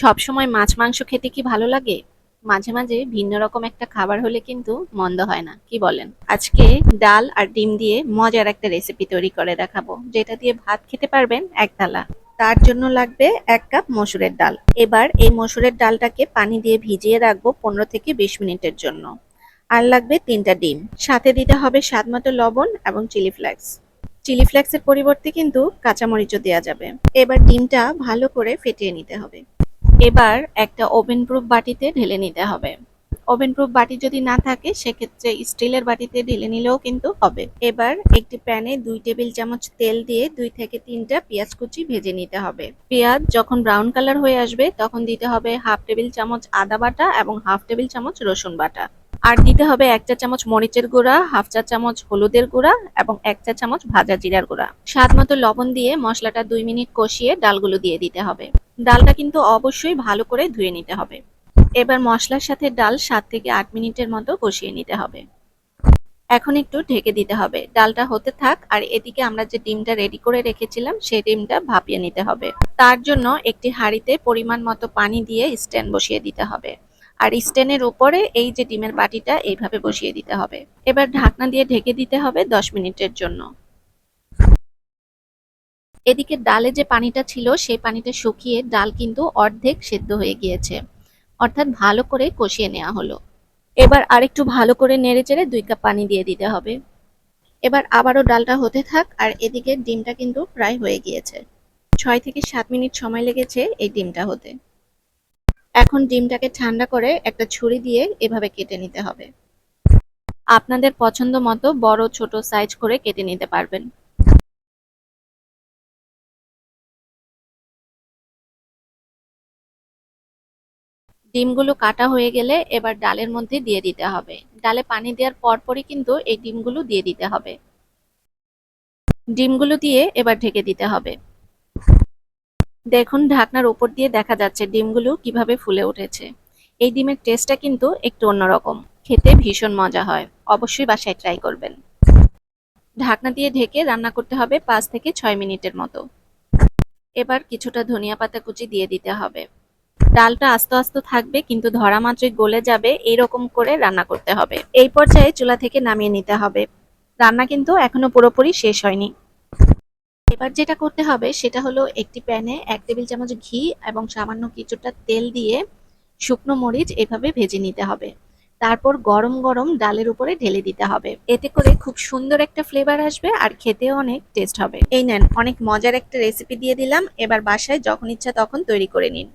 সবসময় মাছ, মাংস খেতে কি ভালো লাগে? মাঝে মাঝে ভিন্ন রকম একটা খাবার হলে কিন্তু মন্দ হয় না, কি বলেন? আজকে ডাল আর ডিম দিয়ে মজার একটা রেসিপি তৈরি করে দেখাবো, যেটা দিয়ে ভাত খেতে পারবেন এক থালা। তার জন্য লাগবে এক কাপ মসুরের ডাল। এবার এই মসুরের ডালটাকে পানি দিয়ে ভিজিয়ে রাখব পনেরো থেকে বিশ মিনিটের জন্য। আর লাগবে তিনটা ডিম। সাথে দিতে হবে স্বাদ মতো লবণ এবং চিলি ফ্লেক্স। চিলি ফ্লেক্সের পরিবর্তে কিন্তু কাঁচামরিচও দেওয়া যাবে। এবার ডিমটা ভালো করে ফেটিয়ে নিতে হবে। এবার একটা ওভেন প্রুফ বাটিতে ঢেলে নিতে হবে। ওভেন প্রুফ বাটি যদি না থাকে, সেক্ষেত্রে স্টিলের বাটিতে ঢেলে নিলেও কিন্তু হবে। এবার একটি প্যানে দুই টেবিল চামচ তেল দিয়ে দুই থেকে তিনটা পেঁয়াজ কুচি ভেজে নিতে হবে। পেঁয়াজ যখন ব্রাউন কালার হয়ে আসবে, তখন দিতে হবে হাফ টেবিল চামচ আদা বাটা এবং হাফ টেবিল চামচ রসুন বাটা। আর দিতে হবে এক চা চামচ মরিচের গুঁড়া, হাফ চা চামচ হলুদের গুঁড়া এবং এক চা চামচ ভাজা জিরার গুঁড়া। স্বাদ মতো লবণ দিয়ে মশলাটা দুই মিনিট কষিয়ে ডালগুলো দিয়ে দিতে হবে। ডালটা কিন্তু অবশ্যই ভালো করে ধুয়ে নিতে হবে। এবার মশলার সাথে ডাল সাত থেকে আট মিনিটের মতো কষিয়ে নিতে হবে। এখন একটু ঢেকে দিতে হবে। ডালটা হতে থাক আর এদিকে আমরা যে ডিমটা রেডি করে রেখেছিলাম, সেই ডিমটা ভাপিয়ে নিতে হবে। তার জন্য একটি হাঁড়িতে পরিমাণ মতো পানি দিয়ে স্ট্যান্ড বসিয়ে দিতে হবে। আর স্ট্যান্ডের উপরে এই যে ডিমের বাটিটা, এইভাবে বসিয়ে দিতে হবে। এবার ঢাকনা দিয়ে ঢেকে দিতে হবে দশ মিনিটের জন্য। এদিকে ডালে যে পানিটা ছিল সেই পানিটা শুকিয়ে ডাল কিন্তু অর্ধেক সেদ্ধ হয়ে গিয়েছে। অর্থাৎ ভালো করে কষিয়ে নেওয়া হলো। এবার আরেকটু ভালো করে নেড়ে চেড়ে দুই কাপ পানি দিয়ে দিতে হবে। এবার আবারও ডালটা হতে থাক, আর এদিকে ডিমটা কিন্তু প্রায় হয়ে গিয়েছে। ছয় থেকে সাত মিনিট সময় লেগেছে এই ডিমটা হতে। এখন ডিমটাকে ঠান্ডা করে একটা ছুরি দিয়ে এভাবে কেটে নিতে হবে। আপনাদের পছন্দ মতো বড় ছোট সাইজ করে কেটে নিতে পারবেন। ডিমগুলো কাটা হয়ে গেলে এবার ডালের মধ্যে দিয়ে দিতে হবে। ডালে পানি দেওয়ার পরপরই কিন্তু এই ডিমগুলো দিয়ে দিতে হবে। ডিমগুলো দিয়ে এবার ঢেকে দিতে হবে। দেখুন, ঢাকনার উপর দিয়ে দেখা যাচ্ছে ডিমগুলো কীভাবে ফুলে উঠেছে। এই ডিমের টেস্টটা কিন্তু একটু অন্যরকম। খেতে ভীষণ মজা হয়। অবশ্যই বাসায় ট্রাই করবেন। ঢাকনা দিয়ে ঢেকে রান্না করতে হবে পাঁচ থেকে ছয় মিনিটের মতো। এবার কিছুটা ধনিয়া পাতা কুচি দিয়ে দিতে হবে। ডালটা আস্তে আস্তে থাকবে, কিন্তু ধরা মাত্রই গলে যাবে এইরকম করে রান্না করতে হবে। এই পর্যায়ে চুলা থেকে নামিয়ে নিতে হবে। রান্না কিন্তু এখনও পুরোপুরি শেষ হয়নি। এবার যেটা করতে হবে সেটা হলো একটি প্যানে এক টেবিল চামচ ঘি এবং সামান্য কিছুটা তেল দিয়ে শুকনো মরিচ এভাবে ভেজে নিতে হবে। তারপর গরম গরম ডালের উপরে ঢেলে দিতে হবে। এতে করে খুব সুন্দর একটা ফ্লেভার আসবে আর খেতেও অনেক টেস্ট হবে। এই নেন, অনেক মজার একটা রেসিপি দিয়ে দিলাম। এবার বাসায় যখন ইচ্ছা তখন তৈরি করে নিন।